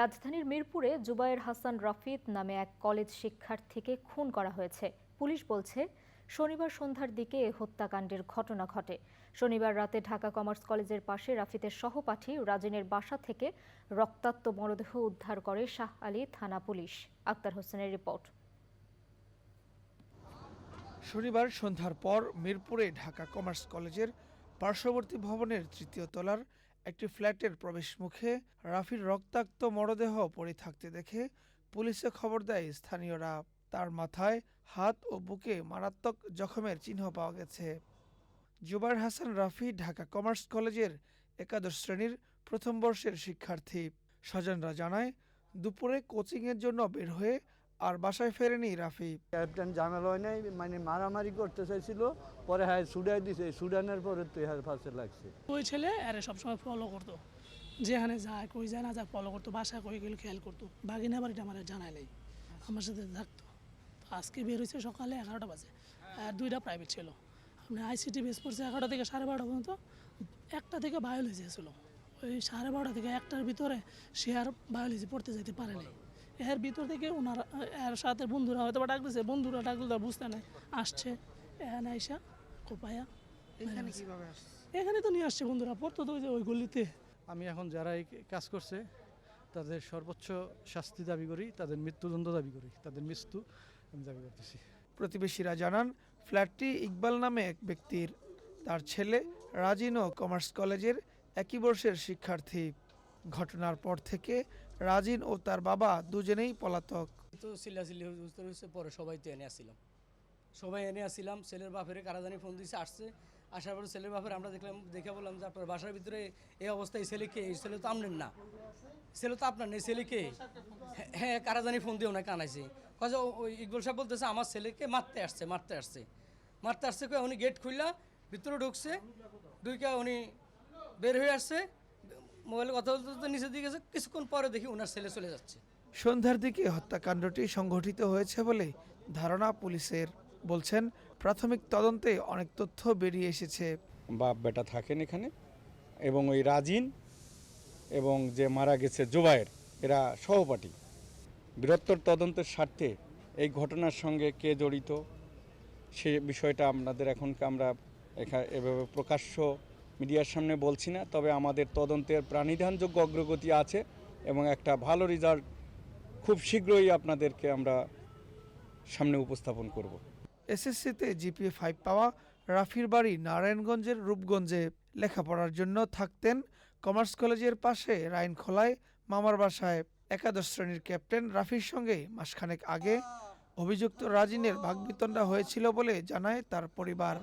রাজধানীর মিরপুরে জুবায়ের হাসান রাফিদ নামে এক কলেজ শিক্ষার্থীকে খুন করা হয়েছে। পুলিশ বলছে, শনিবার সন্ধ্যার দিকে এ হত্যাকাণ্ডের ঘটনা ঘটে। শনিবার রাতে ঢাকা কমার্স কলেজের পাশে রাফিদের সহপাঠী রাজিনের বাসা থেকে রক্তাক্ত মরদেহ উদ্ধার করে শাহ আলী থানা পুলিশ। আক্তার হোসেনের রিপোর্ট। শনিবার সন্ধ্যার পর মিরপুরে ঢাকা কমার্স কলেজের পার্শ্ববর্তী ভবনের তৃতীয় তলার একটি ফ্ল্যাটের প্রবেশমুখে রাফির রক্তাক্ত মরদেহ পড়ে থাকতে দেখে পুলিশে খবর দেয় স্থানীয়রা। তার মাথায় হাত ও বুকে মারাত্মক জখমের চিহ্ন পাওয়া গেছে। জুবাইর হাসান রাফি, ঢাকা কমার্স কলেজের একাদশ শ্রেণির প্রথম বর্ষের শিক্ষার্থী। স্বজনরা জানায়, দুপুরে কোচিংয়ের জন্য বের হয়ে আর বাসায় ফেরেনি রাফি। ক্যাপ্টেন ঝামেলা হয় নাই মানে মারামারি করতে চাইছিল পরে হ্যাঁ সুডাই দিছে সুডানের পরে তো হ্যাঁ ফাঁসে লাগছে। ওই ছেলে আরে সবসময় ফলো করতো। যেখানে যায় কই যায় না যায় ফলো করতো বাসা কই গেলে খেয়াল করতো। বাগিনা বাড়িটা আমার জানাই নাই আমার সাথে থাকতো। তো আজকে বের হয়েছে সকালে এগারোটা বাজে আর দুইটা প্রাইভেট ছিল। আপনি আইসিটি বেস পড়ছে এগারোটা থেকে সাড়ে বারোটা পর্যন্ত একটা থেকে বায়োলজি ছিল ওই সাড়ে বারোটা থেকে একটার ভিতরে সে আর বায়োলজি পড়তে যেতে পারে নাই এর ভিতর থেকে ওনার এর সাথে বন্ধুরা হয়তো বা ডাকতেছে বন্ধুরা ডাকলে তো বুঝতে নাই আসছে। এখানে আইসা কোপায়া। এখানে কীভাবে এখানে তো নিয়ে আসছে বন্ধুরা পড়তো তো ওই গলিতে। আমি এখন যারা এই কাজ করছে তাদের সর্বোচ্চ শাস্তি দাবি করি তাদের মৃত্যুদণ্ড দাবি করি তাদের মৃত্যু আমি দাবি করতেছি। প্রতিবেশীরা জানান ফ্ল্যাটটি ইকবাল নামে এক ব্যক্তির তার ছেলে রাজিনও কমার্স কলেজের একই বর্ষের শিক্ষার্থী। ঘটনার পর থেকে রাজিন ও তার বাবা দুজনেই পলাতক। তো চিল্লাচিল্লি বুঝতে হয়েছে পরে সবাই তো এনে আসছিলাম। সবাই এনে আসছিলাম ছেলের বাপের কারাদানি ফোন দিয়েছে আসছে। আসার পরে ছেলের বাপের আমরা দেখলাম দেখে বললাম যে আপনার বাসার ভিতরে এই অবস্থায় ছেলে কে? এই ছেলে তো আপনার না। ছেলে তো আপনার নেই ছেলে কে? হ্যাঁ, হ্যাঁ কারাদানি ফোন দিয়ে ওনাকে আনাইছে কাজে ওই ইকবল সাহেব বলতেছে আমার ছেলেকে মারতে আসছে মারতে আসছে। মারতে আসছে কয়ে উনি গেট খুললা ভিতরে ঢুকছে ঢুকে উনি বের হয়ে আসছে। মোবাইলে কথা বলতে বলতে নিচের দিকে গেছে কিছুক্ষণ পরে দেখি ওনার ছেলে চলে যাচ্ছে। সন্ধ্যার দিকে হত্যাকাণ্ডটি সংঘটিত হয়েছে বলে ধারণা পুলিশের। বলছেন প্রাথমিক তদন্তে অনেক তথ্য বেরিয়ে এসেছে। বাপ বেটা থাকেন এখানে এবং ওই রাজিন এবং যে মারা গেছে জুবায়ের এরা সহপাঠী। বৃহত্তর তদন্তের স্বার্থে এই ঘটনার সঙ্গে কে জড়িত সে বিষয়টা আপনাদের এখন আমরা এখানে এভাবে প্রকাশ্য মিডিয়ার সামনে বলছি না, তবে আমাদের তদন্তের প্রাণিধানযোগ্য অগ্রগতি আছে এবং একটা ভালো রেজাল্ট খুব শীঘ্রই আপনাদেরকে আমরা সামনে উপস্থাপন করব। এসএসসিতে জিপিএ ফাইভ পাওয়া রাফির বাড়ি নারায়ণগঞ্জের রূপগঞ্জে লেখাপড়ার জন্য থাকতেন। কমার্স কলেজের পাশে রাইনখোলায়, মামার বাসায় একাদশ শ্রেণির ক্যাপ্টেন রাফির সঙ্গে মাসখানেক আগে অভিযুক্ত রাজিনের ভাগবিতণ্ডা হয়েছিল বলে জানায় তার পরিবার।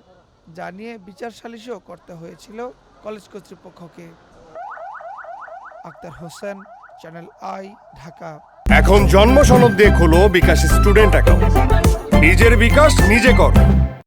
যা নিয়ে বিচার সালিশও করতে হয়েছিল কলেজ কর্তৃপক্ষকে। Akhtar Hossain, channel i, Dhaka. এখন জন্ম সনদ দিয়ে খোলো বিকাশ স্টুডেন্ট অ্যাকাউন্ট। নিজের বিকাশ নিজে কর।